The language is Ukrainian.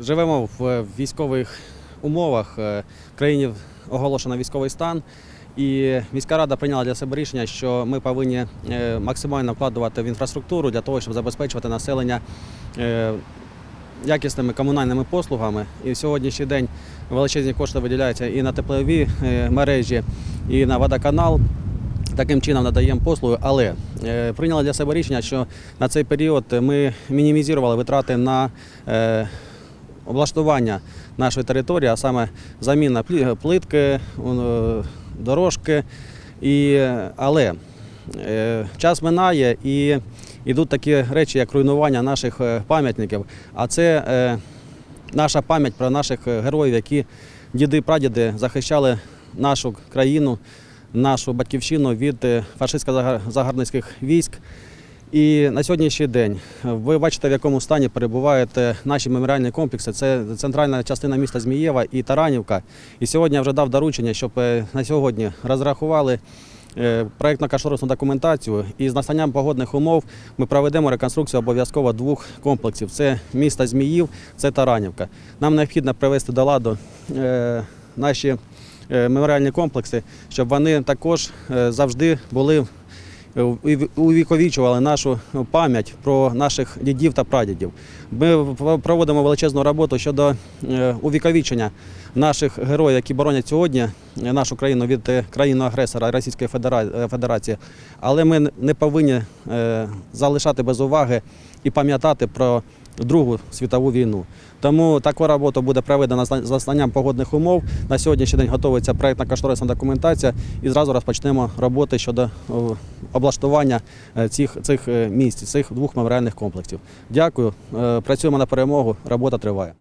Живемо в військових умовах. е, В країні оголошено військовий стан. І міська рада прийняла для себе рішення, що ми повинні е, максимально вкладувати в інфраструктуру для того, щоб забезпечувати населення е, якісними комунальними послугами. І в сьогоднішній день величезні кошти виділяються і на теплові е, мережі, і на водоканал. Таким чином надаємо послуги, але е, прийняли для себе рішення, що на цей період ми мінімізували витрати на е, облаштування нашої території, а саме заміна плитки, е, дорожки. І, але е, час минає і йдуть такі речі, як руйнування наших е, пам'ятників. А це е, наша пам'ять про наших е, героїв, які діди прадіди захищали нашу країну, нашу батьківщину від е, фашистсько-загарбницьких військ. І на сьогоднішній день ви бачите, в якому стані перебувають е, наші меморіальні комплекси. Це центральна частина міста Змієва і Таранівка. І сьогодні я вже дав доручення, щоб е, на сьогодні розрахували е, проєктно-кошторисну документацію. І з настанням погодних умов ми проведемо реконструкцію обов'язково двох комплексів: це місто Зміїв, це Таранівка. Нам необхідно привести до ладу е, наші е, меморіальні комплекси, щоб вони також е, завжди були увіковічували нашу пам'ять про наших дідів та прадідів. Ми проводимо величезну роботу щодо е, увіковічення наших героїв, які боронять сьогодні е, нашу країну від е, країни-агресора Російської Федера- е, Федерації. Але ми не повинні е, залишати без уваги і пам'ятати про Другу світову війну. Тому така робота буде проведена з заснанням погодних умов. На сьогоднішній день готується проєктна кошторисна документація і зразу розпочнемо роботи щодо облаштування е, цих, цих е, місць, цих двох меморіальних комплексів. Дякую. Е, Працюємо на перемогу. Робота триває.